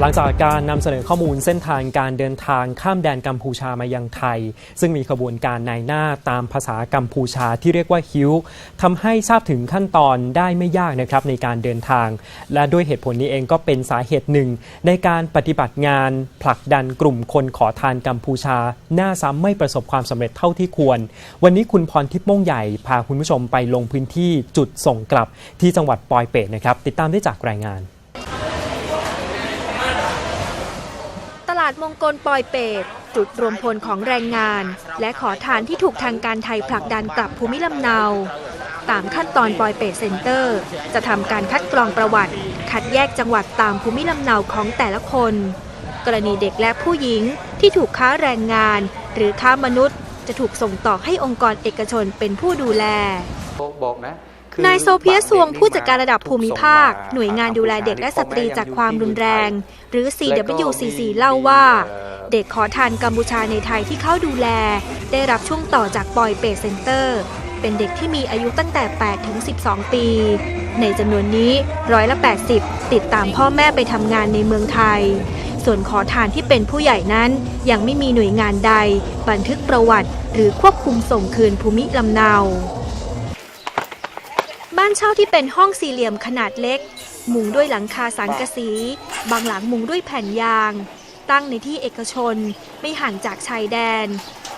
หลังจากการนำเสนอข้อมูลเส้นทางการเดินทางข้ามแดนกัมพูชามายังไทย ซึ่งมีขบวนการนายหน้าตามภาษากัมพูชาที่เรียกว่าฮิวทำให้ทราบถึงขั้นตอนได้ไม่ยากนะครับในการเดินทาง และด้วยเหตุผลนี้เองก็เป็นสาเหตุหนึ่ง ในการปฏิบัติงานผลักดันกลุ่มคนขอทานกัมพูชา หน้าซ้ำไม่ประสบความสำเร็จเท่าที่ควร วันนี้คุณพรทิพย์ม่งใหญ่พาคุณผู้ชมไปลงพื้นที่จุดส่งกลับที่จังหวัดปอยเปตนะครับติดตามได้จากรายงาน ตลาดมงกลปอยเปตจุดรวมพลของแรงงาน และขอทานที่ถูกทางการไทยผลักดันกลับภูมิลำเนา ตามขั้นตอนปอยเปตเซ็นเตอร์ จะทำการคัดกรองประวัติ คัดแยกจังหวัดตามภูมิลำเนาของแต่ละคน กรณีเด็กและผู้หญิงที่ถูกค้าแรงงาน หรือค้ามนุษย์ จะถูกส่งต่อให้องค์กรเอกชนเป็นผู้ดูแลบอกนะ นายโซเพียสวงบางเด็กผู้จัดการระดับภูมิภาคถูกส่งมาหน่วยงานดูแลเด็กและสตรีจากความรุนแรง หรือแล้วก็ CWCC มีเล่าว่าเอ่อเด็กขอทานกัมพูชาในไทยที่เข้าดูแล ได้รับช่วงต่อจากปอยเปเซ็นเตอร์ เป็นเด็กที่มีอายุตั้งแต่ 8 ถึง 12 ปี ในจำนวนนี้ร้อยละ 80 ติดตามพ่อแม่ไปทำงานในเมืองไทย ส่วนขอทานที่เป็นผู้ใหญ่นั้น ยังไม่มีหน่วยงานใด บันทึกประวัติ หรือควบคุมส่งคืนภูมิลำเนาบ้านเช่าที่เป็นห้องสี่เหลี่ยมขนาดเล็ก มุงด้วยหลังคาสังกะสี บางหลังมุงด้วยแผ่นยาง ตั้งในที่เอกชนไม่ห่างจากชายแดน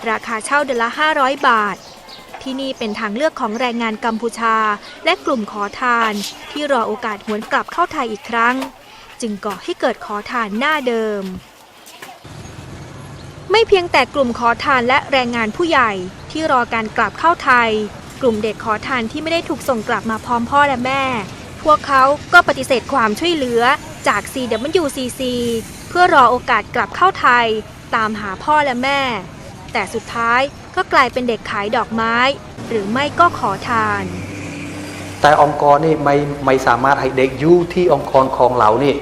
ราคาเช่าเดือนละ 500 บาท ที่นี่เป็นทางเลือกของแรงงานกัมพูชา และกลุ่มขอทาน ที่รอโอกาสหวนกลับเข้าไทยอีกครั้ง จึงก่อให้เกิดขอทานหน้าเดิมไม่เพียงแต่กลุ่มขอทานและแรงงานผู้ใหญ่ที่รอการกลับเข้าไทย กลุ่มเด็กขอทานที่ไม่ได้ถูกส่งกลับมาพร้อมพ่อและแม่ พวกเขาก็ปฏิเสธความช่วยเหลือจาก CWCC เพื่อรอโอกาสกลับเข้าไทย ตามหาพ่อและแม่ แต่สุดท้ายก็กลายเป็นเด็กขายดอกไม้ หรือไม่ก็ขอทาน แต่องค์กรนี่ไม่ไม่สามารถให้เด็กอยู่ที่องค์กรของเรานี่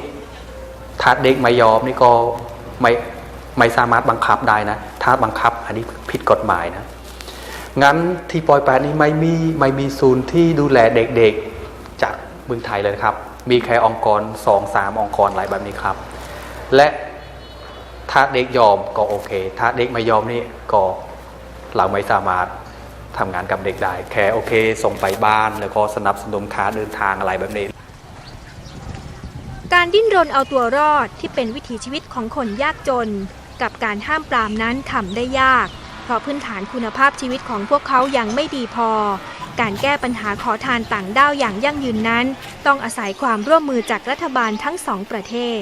ถ้าเด็กไม่ยอมนี่ก็ไม่ไม่สามารถบังคับได้นะ ถ้าบังคับอันนี้ผิดกฎหมายนะ งั้นที่ปอยแปดนี่ไม่มีไม่มีศูนย์ที่ดูแลเด็กๆ จากเมืองไทยเลยครับ มีแค่องค์กรสองสามองค์กรอะไรแบบนี้ครับ และถ้าเด็กยอมก็โอเค ถ้าเด็กไม่ยอมนี่ก็เราไม่สามารถทำงานกับเด็กได้ แค่โอเค ส่งไปบ้านแล้วก็สนับสนุนค้าเดินทางอะไรแบบนี้ การดิ้นรนเอาตัวรอดที่เป็นวิถีชีวิตของคนยากจน กับการห้ามปรามนั้นทำได้ยาก ราะพื้นฐานคุณภาพชีวิตของพวกเขายังไม่ดีพอ การแก้ปัญหาขอทานต่างด้าวอย่างยั่งยืนนั้น ต้องอาศัยความร่วมมือจากรัฐบาลทั้งสองประเทศ